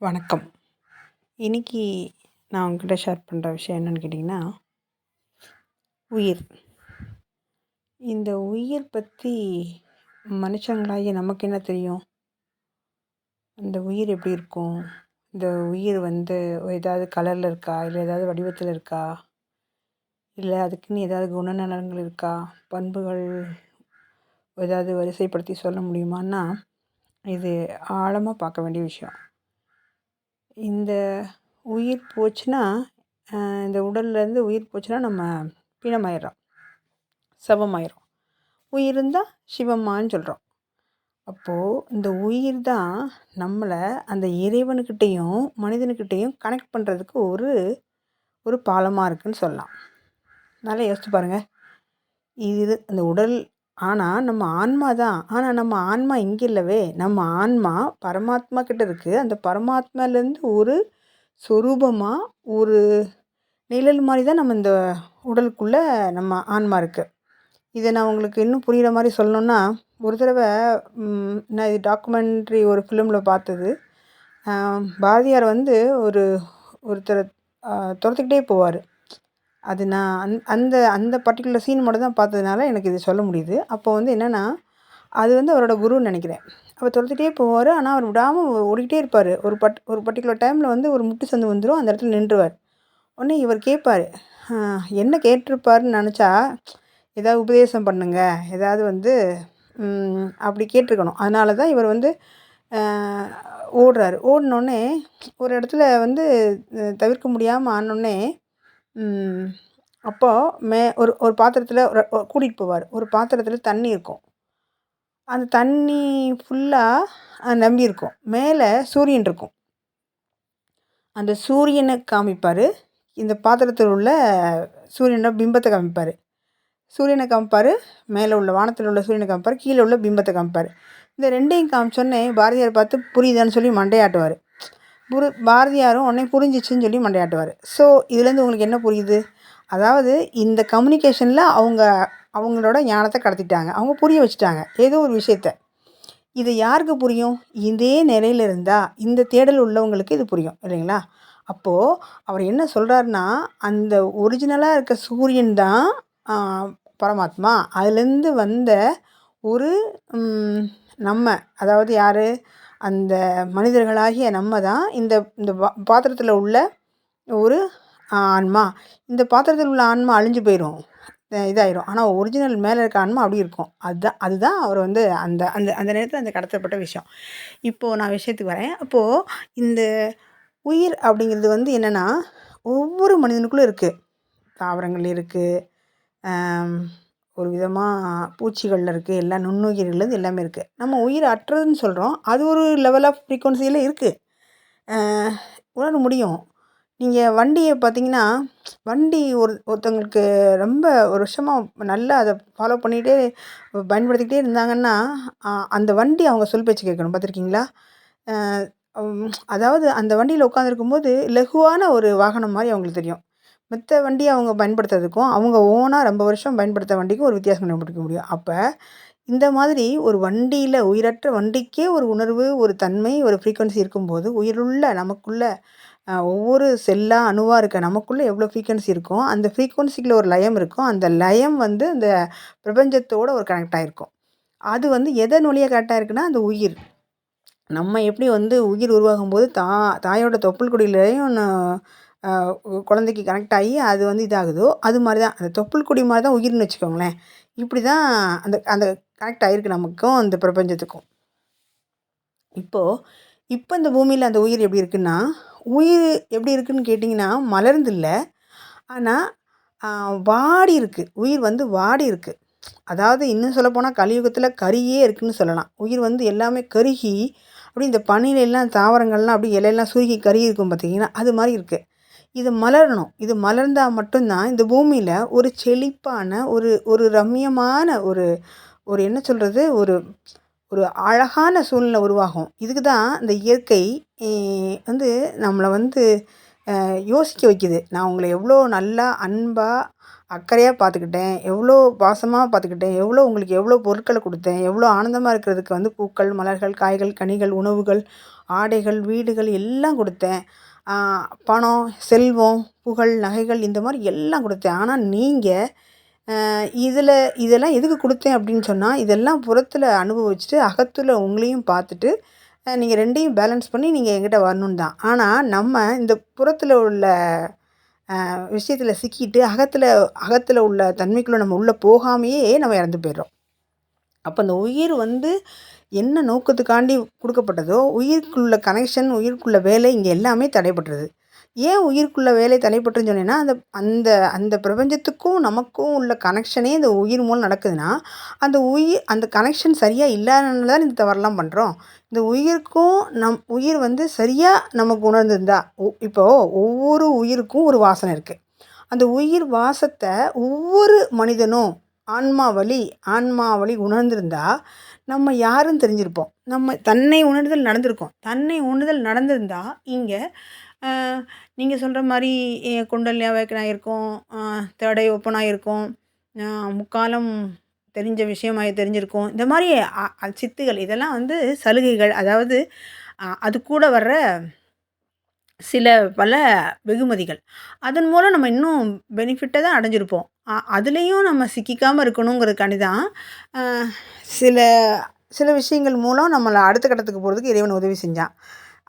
வணக்கம். இன்னைக்கு நான் உங்ககிட்ட ஷேர் பண்ணுற விஷயம் என்னென்னு கேட்டிங்கன்னா உயிர். இந்த உயிர் பற்றி மனுஷங்களாகி நமக்கு என்ன தெரியும்? இந்த உயிர் எப்படி இருக்கும்? இந்த உயிர் வந்து ஏதாவது கலரில் இருக்கா? இல்லை ஏதாவது வடிவத்தில் இருக்கா? இல்லை அதுக்குன்னு ஏதாவது குணநலன்கள் இருக்கா? பண்புகள் ஏதாவது வரிசைப்படுத்தி சொல்ல முடியுமான்னா இது ஆழமாக பார்க்க வேண்டிய விஷயம். இந்த உயிர் போச்சுன்னா இந்த உடல்லேருந்து உயிர் போச்சுன்னா நம்ம பிணமாயிடுறோம். சவமாயிரும் உயிர் இருந்தால் சிவம்மான்னு சொல்கிறோம் அப்போது இந்த உயிர் தான் நம்மளை அந்த இறைவனுக்கிட்டேயும் மனிதனுக்கிட்டேயும் கனெக்ட் பண்ணுறதுக்கு ஒரு ஒரு பாலமாக இருக்குதுன்னு சொல்லலாம். நல்லா யோசித்து பாருங்கள் இது இந்த உடல் ஆனால் நம்ம ஆன்மா தான். ஆனால் நம்ம ஆன்மா இங்கே இல்லவே. நம்ம ஆன்மா பரமாத்மா கிட்ட இருக்குது அந்த பரமாத்மாலேருந்து ஒரு சொரூபமாக ஒரு நிழல் மாதிரி தான் நம்ம இந்த உடலுக்குள்ளே நம்ம ஆன்மா இருக்குது இதை நான் உங்களுக்கு இன்னும் புரிகிற மாதிரி சொல்லணுன்னா ஒரு தடவை நான் இது டாக்குமெண்ட்ரி ஒரு ஃபிலிமில் பார்த்தது. பாரதியார் வந்து ஒரு ஒருத்தரை துரத்துக்கிட்டே போவார். அது நான் அந் அந்த அந்த பர்ட்டிகுலர் சீன் மட்டும் தான் பார்த்ததுனால எனக்கு இது சொல்ல முடியுது. அப்போ வந்து என்னென்னா அது வந்து அவரோட குருன்னு நினைக்கிறேன். அவர் துரத்திட்டே போவார். ஆனால் அவர் விடாமல் ஓடிக்கிட்டே இருப்பார். ஒரு பட் ஒரு பர்டிகுலர் டைமில் வந்து ஒரு முட்டு சந்து வந்துடும் அந்த இடத்துல நின்றுவார். உடனே இவர் கேட்பார் என்ன கேட்டிருப்பாருன்னு நினச்சா ஏதாவது உபதேசம் பண்ணுங்க. ஏதாவது வந்து அப்படி கேட்டிருக்கணும். அதனால தான் இவர் வந்து ஓடுறாரு. ஓடினோடனே ஒரு இடத்துல வந்து தவிர்க்க முடியாமல் ஆனோடனே அப்போது மே ஒரு ஒரு பாத்திரத்தில் ஒரு கூட்டிகிட்டு போவார். ஒரு பாத்திரத்தில் தண்ணி இருக்கும். அந்த தண்ணி ஃபுல்லாக நம்பி இருக்கும். மேலே சூரியன் இருக்கும். அந்த சூரியனை காமிப்பார். இந்த பாத்திரத்தில் உள்ள சூரியனோட பிம்பத்தை காமிப்பார். சூரியனை காமிப்பார். மேலே உள்ள வானத்தில் உள்ள சூரியனை காமிப்பார். கீழே உள்ள பிம்பத்தை காமிப்பார். இந்த ரெண்டையும் காமிச்சோன்னே பாரதியார் பார்த்து புரியுதான்னு சொல்லி மண்டையாட்டுவார். புரு பாரதியாரும் உடனே புரிஞ்சிச்சுன்னு சொல்லி மண்டையாட்டுவார். ஸோ இதுலேருந்து உங்களுக்கு என்ன புரியுது? அதாவது இந்த கம்யூனிகேஷனில் அவங்க அவங்களோட ஞானத்தை கடத்திட்டாங்க. அவங்க புரிய வச்சுட்டாங்க. ஏதோ ஒரு விஷயத்த. இது யாருக்கு புரியும்? இதே நிலையில் இருந்தால் இந்த தேடல் உள்ளவங்களுக்கு இது புரியும். இல்லைங்களா? அப்போது அவர் என்ன சொல்கிறாருன்னா அந்த ஒரிஜினலாக இருக்க சூரியன் தான் பரமாத்மா. அதுலேருந்து வந்த ஒரு நம்ம. அதாவது யார்? அந்த மனிதர்களாகிய நம்ம தான் இந்த இந்த பாத்திரத்தில் உள்ள ஒரு ஆன்மா. இந்த பாத்திரத்தில் உள்ள ஆன்மா அழிஞ்சு போயிடும் இதாயிரும். ஆனால் ஒரிஜினல் மேலே இருக்க ஆன்மா அப்படி இருக்கும். அதுதான் அதுதான் அவர் வந்து அந்த அந்த அந்த நேரத்தில் அந்த கடத்தப்பட்ட விஷயம். இப்போது நான் விஷயத்துக்கு வரேன். அப்போது இந்த உயிர் அப்படிங்கிறது வந்து என்னென்னா ஒவ்வொரு மனிதனுக்குள்ளும் இருக்குது தாவரங்கள் இருக்குது ஒரு விதமாக பூச்சிகளில் இருக்குது எல்லா நுண்ணுயிர்கள்லேருந்து எல்லாமே இருக்குது நம்ம உயிர் அற்றதுன்னு சொல்கிறோம் அது ஒரு லெவல் ஆஃப் ஃப்ரீக்குவன்சியில் இருக்குது உணர முடியும். நீங்கள் வண்டியை பார்த்தீங்கன்னா வண்டி ஒரு ஒருத்தவங்களுக்கு ரொம்ப ஒரு வருஷமாக நல்லா அதை ஃபாலோ பண்ணிகிட்டே பயன்படுத்திக்கிட்டே இருந்தாங்கன்னா அந்த வண்டி அவங்க சொல் பேச்சு கேட்கணும். பார்த்துருக்கீங்களா அதாவது அந்த வண்டியில் உட்காந்துருக்கும்போது லகுவான ஒரு வாகனம் மாதிரி அவங்களுக்கு தெரியும். மற்ற வண்டியை அவங்க பயன்படுத்துறதுக்கும் அவங்க ஓனாக ரொம்ப வருஷம் பயன்படுத்த வண்டிக்கும் ஒரு வித்தியாசம் கண்டுபிடிக்க முடியும். அப்போ இந்த மாதிரி ஒரு வண்டியில் உயிரற்ற வண்டிக்கே ஒரு உணர்வு ஒரு தன்மை ஒரு ஃப்ரீக்குவன்சி இருக்கும்போது உயிருள்ள நமக்குள்ள ஒவ்வொரு செல்லாக அணுவாக இருக்க நமக்குள்ளே எவ்வளோ ஃப்ரீக்குவன்சி இருக்கும் அந்த ஃப்ரீக்குவன்சிக்குள்ள ஒரு லயம் இருக்கும் அந்த லயம் வந்து அந்த பிரபஞ்சத்தோடு ஒரு கனெக்ட் ஆகிருக்கும் அது வந்து எதன் வழியாக கரெக்டாக இருக்குன்னா அந்த உயிர். நம்ம எப்படி வந்து உயிர் உருவாகும் போது தா தாயோட தொப்புள் குடியிலையும் குழந்தைக்கு கனெக்ட் ஆகி அது வந்து இதாகுதோ அது மாதிரி தான் அந்த தொப்புள் குடி மாதிரி தான் உயிர்னு வச்சுக்கோங்களேன். இப்படி தான் அந்த அந்த கனெக்ட் ஆகிருக்கு நமக்கும் அந்த பிரபஞ்சத்துக்கும். இப்போது இப்போ இந்த பூமியில் அந்த உயிர் எப்படி இருக்குன்னா உயிர் எப்படி இருக்குன்னு கேட்டிங்கன்னா மலர்ந்து இல்லை. ஆனால் வாடி இருக்குது உயிர் வந்து வாடி இருக்குது அதாவது இன்னும் சொல்லப்போனால் கலியுகத்தில் கரியே இருக்குதுன்னு சொல்லலாம். உயிர் வந்து எல்லாமே கருகி அப்படி இந்த பனியிலெல்லாம் தாவரங்கள்லாம் அப்படி இலையெல்லாம் சுருகி கருகி இருக்கும் பார்த்திங்கன்னா அது மாதிரி இருக்குது இது மலரணும். இது மலர்ந்தால் மட்டும்தான் இந்த பூமியில் ஒரு செழிப்பான ஒரு ஒரு ரம்மியமான ஒரு ஒரு என்ன சொல்கிறது ஒரு ஒரு அழகான சூழ்நிலை உருவாகும். இதுக்கு தான் இந்த இயற்கை வந்து நம்மளை வந்து யோசிக்க வைக்கிது. நான் உங்களை எவ்வளோ நல்லா அன்பாக அக்கறையாக பார்த்துக்கிட்டேன். எவ்வளோ பாசமாக பார்த்துக்கிட்டேன். எவ்வளோ உங்களுக்கு எவ்வளோ பொருட்களை கொடுத்தேன். எவ்வளோ ஆனந்தமாக இருக்கிறதுக்கு வந்து பூக்கள் மலர்கள் காய்கள் கனிகள் உணவுகள் ஆடைகள் வீடுகள் எல்லாம் கொடுத்தேன். பணம் செல்வம் புகழ் நகைகள் இந்த மாதிரி எல்லாம் கொடுத்தேன். ஆனால் நீங்கள் இதில் இதெல்லாம் எதுக்கு கொடுத்தேன் அப்படின்னு சொன்னால் இதெல்லாம் புறத்தில் அனுபவிச்சுட்டு அகத்தில் உங்களையும் பார்த்துட்டு நீங்கள் ரெண்டையும் பேலன்ஸ் பண்ணி நீங்கள் என்கிட்ட வரணுன்னு தான். ஆனால் நம்ம இந்த புறத்தில் உள்ள விஷயத்தில் சிக்கிட்டு அகத்தில் அகத்தில் உள்ள தன்மைக்குள்ளே நம்ம உள்ளே போகாமையே நம்ம இறந்து போயிடுறோம். அப்போ அந்த உயிர் வந்து என்ன நோக்கத்துக்காண்டி கொடுக்கப்பட்டதோ உயிருக்குள்ள கனெக்ஷன் உயிருக்குள்ள வேலை இங்கே எல்லாமே தடைப்பட்டுருது ஏன் உயிருக்குள்ள வேலை தடைப்பட்டுன்னு சொன்னேன்னா அந்த அந்த அந்த பிரபஞ்சத்துக்கும் நமக்கும் உள்ள கனெக்ஷனே இந்த உயிர் மூலம் நடக்குதுன்னா அந்த உயிர் அந்த கனெக்ஷன் சரியாக இல்லாதனால தான் இந்த தவறெல்லாம் பண்ணுறோம் இந்த உயிருக்கும் நம் உயிர் வந்து சரியாக நமக்கு உணர்ந்திருந்தா இப்போது ஒவ்வொரு உயிருக்கும் ஒரு வாசனை இருக்குது அந்த உயிர் வாசத்தை ஒவ்வொரு மனிதனும் ஆன்மா வழி ஆன்மா வழி உணர்ந்திருந்தா நம்ம யாருன்னு தெரிஞ்சிருப்போம். நம்ம தன்னை உணர்தல் நடந்திருக்கோம். தன்னை உணர்தல் நடந்திருந்தா இங்கே நீங்கள் சொல்கிற மாதிரி குண்டல்யா அவேக்கன் இருக்கும் தேர்ட் ஓப்பன் முக்காலம் தெரிஞ்ச விஷயமாக தெரிஞ்சிருக்கும். இந்த மாதிரி சித்துகள் இதெல்லாம் வந்து சலுகைகள். அதாவது அது கூட வர்ற சில பல வெகுமதிகள். அதன் மூலம் நம்ம இன்னும் பெனிஃபிட்டை தான் அடைஞ்சிருப்போம். அதுலேயும் நம்ம சிக்கிக்காமல் இருக்கணுங்கிறதுக்காண்டி தான் சில சில விஷயங்கள் மூலம் நம்மளை அடுத்த கட்டத்துக்கு போகிறதுக்கு இறைவன் உதவி செஞ்சான்.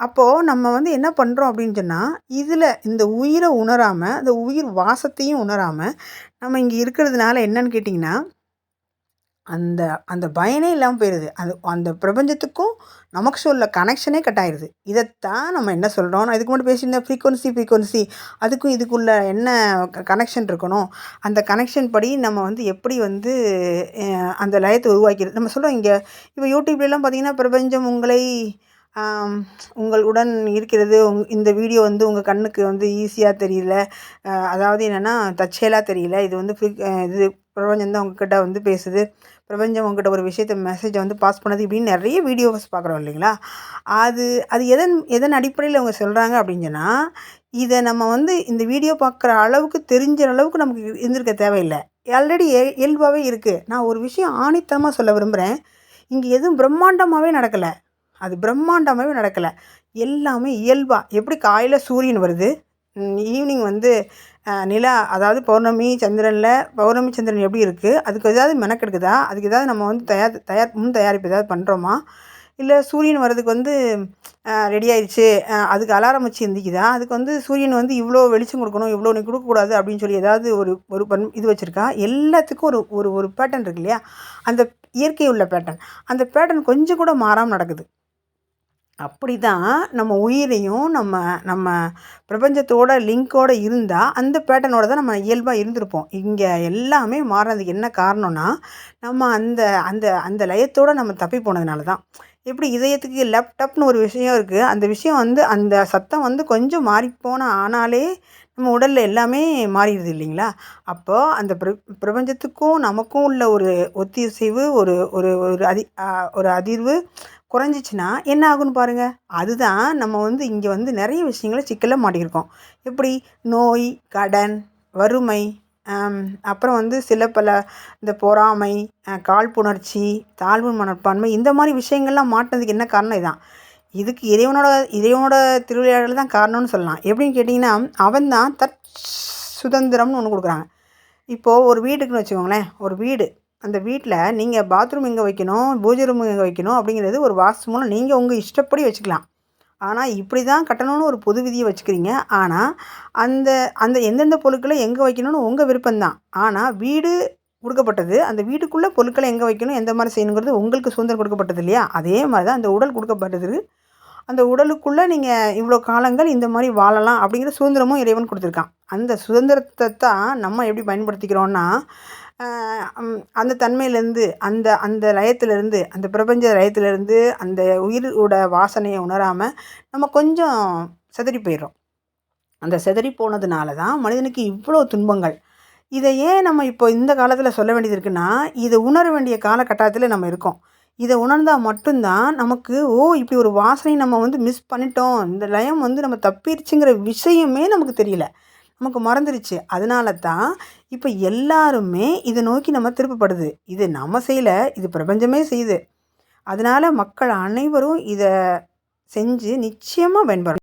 அப்போது நம்ம வந்து என்ன பண்ணுறோம் அப்படின்னு சொன்னால் இதில் இந்த உயிரை உணராமல் இந்த உயிர் வாசத்தையும் உணராமல் நம்ம இங்கே இருக்கிறதுனால என்னன்னு கேட்டிங்கன்னா அந்த அந்த பயனே இல்லாமல் போயிடுது அது அந்த பிரபஞ்சத்துக்கும் நமக்கு சொல்ல கனெக்ஷனே கட் ஆயிடுது இதைத்தான் நம்ம என்ன சொல்கிறோம் நான் இதுக்கு மட்டும் பேசியிருந்தேன் ஃப்ரீக்வன்சி ஃப்ரீக்வன்சி அதுக்கும் இதுக்குள்ள என்ன கனெக்ஷன் இருக்கணும்? அந்த கனெக்ஷன் படி நம்ம வந்து எப்படி வந்து அந்த லயத்தை உருவாக்கிறது நம்ம சொல்கிறோம் இங்கே இப்போ யூடியூப்லலாம் பார்த்தீங்கன்னா பிரபஞ்சம் உங்களை உங்களுடன் இருக்கிறது. உங் இந்த வீடியோ வந்து உங்கள் கண்ணுக்கு வந்து ஈஸியாக தெரியல. அதாவது என்னென்னா தற்செயலாக தெரியல. இது வந்து ஃப்ரீ இது பிரபஞ்சம் தான் உங்ககிட்ட வந்து பேசுது. பிரபஞ்சம் உங்ககிட்ட ஒரு விஷயத்த மெசேஜை வந்து பாஸ் பண்ணது இப்படின்னு நிறைய வீடியோஸ் பார்க்குறோம் இல்லைங்களா? அது அது எதன் எதன் அடிப்படையில் அவங்க சொல்கிறாங்க அப்படின்னு சொன்னால் இதை நம்ம வந்து இந்த வீடியோ பார்க்குற அளவுக்கு தெரிஞ்ச அளவுக்கு நமக்கு இருந்திருக்க தேவையில்லை. ஆல்ரெடி இயல்பாகவே இருக்குது நான் ஒரு விஷயம் ஆணித்தனமாக சொல்ல விரும்புகிறேன் இங்கே எதுவும் பிரம்மாண்டமாகவே நடக்கலை. அது பிரம்மாண்டமாகவே நடக்கலை. எல்லாமே இயல்பாக எப்படி காலையில் சூரியன் வருது? ஈவினிங் வந்து நிலா அதாவது பௌர்ணமி சந்திரனில் பௌர்ணமி சந்திரன் எப்படி இருக்குது அதுக்கு ஏதாவது மெனக்கெடுக்குதா? அதுக்கு ஏதாவது நம்ம வந்து தயார் தயார் முன் தயாரிப்பு ஏதாவது பண்ணுறோமா இல்லை சூரியன் வர்றதுக்கு வந்து ரெடி ஆயிடுச்சு அதுக்கு அலாரம் வச்சு எந்திக்குதா? அதுக்கு வந்து சூரியன் வந்து இவ்வளோ வெளிச்சம் கொடுக்கணும் இவ்வளோ நீ கொடுக்கக்கூடாது அப்படின்னு சொல்லி ஏதாவது ஒரு ஒரு பண் இது வச்சுருக்கா? எல்லாத்துக்கும் ஒரு ஒரு ஒரு பேட்டர்ன் இருக்கு இல்லையா? அந்த இயற்கை உள்ள பேட்டர்ன் அந்த பேட்டர்ன் கொஞ்சம் கூட மாறாமல் நடக்குது. அப்படி தான் நம்ம உயிரையும் நம்ம நம்ம பிரபஞ்சத்தோட லிங்கோடு இருந்தால் அந்த பேட்டர்னோட தான் நம்ம இயல்பாக இருந்திருப்போம். இங்கே எல்லாமே மாறினதுக்கு என்ன காரணம்னா நம்ம அந்த அந்த அந்த லயத்தோடு நம்ம தப்பி போனதுனால தான். எப்படி இதயத்துக்கு லேப்டாப்னு ஒரு விஷயம் இருக்குது அந்த விஷயம் வந்து அந்த சத்தம் வந்து கொஞ்சம் மாறிப்போன ஆனாலே நம்ம உடலில் எல்லாமே மாறிடுது இல்லைங்களா? அப்போது அந்த பிர பிரபஞ்சத்துக்கும் நமக்கும் உள்ள ஒரு ஒத்திசைவு ஒரு ஒரு ஒரு அதி ஒரு அதிர்வு குறைஞ்சிச்சின்னா என்ன ஆகுன்னு பாருங்கள் அதுதான் நம்ம வந்து இங்கே வந்து நிறைய விஷயங்களை சிக்கலில் மாட்டியிருக்கோம். எப்படி? நோய் கடன் வறுமை அப்புறம் வந்து சில பல இந்த பொறாமை காழ்ப்புணர்ச்சி தாழ்வு மனப்பான்மை இந்த மாதிரி விஷயங்கள்லாம் மாட்டினதுக்கு என்ன காரணம் இதுதான் இதுக்கு இறைவனோட இறைவனோட திருவிளையாடல் தான் காரணம்னு சொல்லலாம். எப்படின்னு கேட்டிங்கன்னா அவன் தான் தற் சுதந்திரம்னு ஒன்று கொடுக்குறாங்க. இப்போது ஒரு வீட்டுக்குன்னு வச்சுக்கோங்களேன். ஒரு வீடு. அந்த வீட்டில் நீங்கள் பாத்ரூம் எங்கே வைக்கணும்? பூஜை ரூம் எங்கே வைக்கணும்? அப்படிங்கிறது ஒரு வாஸ்து மூலம் நீங்கள் உங்கள் இஷ்டப்படி வச்சுக்கலாம். ஆனால் இப்படி தான் கட்டணும்னு ஒரு பொது விதியை வச்சுக்கிறீங்க. ஆனால் அந்த அந்த எந்தெந்த பொருட்களை எங்கே வைக்கணும்னு உங்கள் விருப்பம்தான். ஆனால் வீடு கொடுக்கப்பட்டது அந்த வீட்டுக்குள்ளே பொருட்களை எங்கே வைக்கணும்? எந்த மாதிரி செய்யணுங்கிறது உங்களுக்கு சுதந்திரம் கொடுக்கப்பட்டது இல்லையா? அதே மாதிரி தான் அந்த உடல் கொடுக்கப்பட்டது. அந்த உடலுக்குள்ளே நீங்கள் இவ்வளோ காலங்கள் இந்த மாதிரி வாழலாம் அப்படிங்கிற சுதந்திரமும் இறைவன் கொடுத்துருக்கான். அந்த சுதந்திரத்தை தான் நம்ம எப்படி பயன்படுத்திக்கிறோன்னா அந்த தன்மையிலேருந்து அந்த அந்த லயத்திலேருந்து அந்த பிரபஞ்ச லயத்திலேருந்து அந்த உயிரோட வாசனையை உணராமல் நம்ம கொஞ்சம் செதறி போயிடுறோம். அந்த செதறி போனதுனால தான் மனிதனுக்கு இவ்வளோ துன்பங்கள். இதை ஏன் நம்ம இப்போ இந்த காலத்தில் சொல்ல வேண்டியது இருக்குன்னா இதை உணர வேண்டிய காலகட்டத்தில் நம்ம இருக்கோம். இதை உணர்ந்தால் மட்டும்தான் நமக்கு ஓ இப்படி ஒரு வாசனை நம்ம வந்து மிஸ் பண்ணிட்டோம். இந்த லயம் வந்து நம்ம தப்பிடுச்சுங்கிற விஷயமே நமக்கு தெரியல. நமக்கு மறந்துருச்சு. அதனால தான் இப்போ எல்லாருமே இதை நோக்கி நம்ம திருப்பப்படுது. இது நம்ம செய்யலை இது பிரபஞ்சமே செய்யுது. அதனால் மக்கள் அனைவரும் இதை செஞ்சு நிச்சயமாக பயன்படும்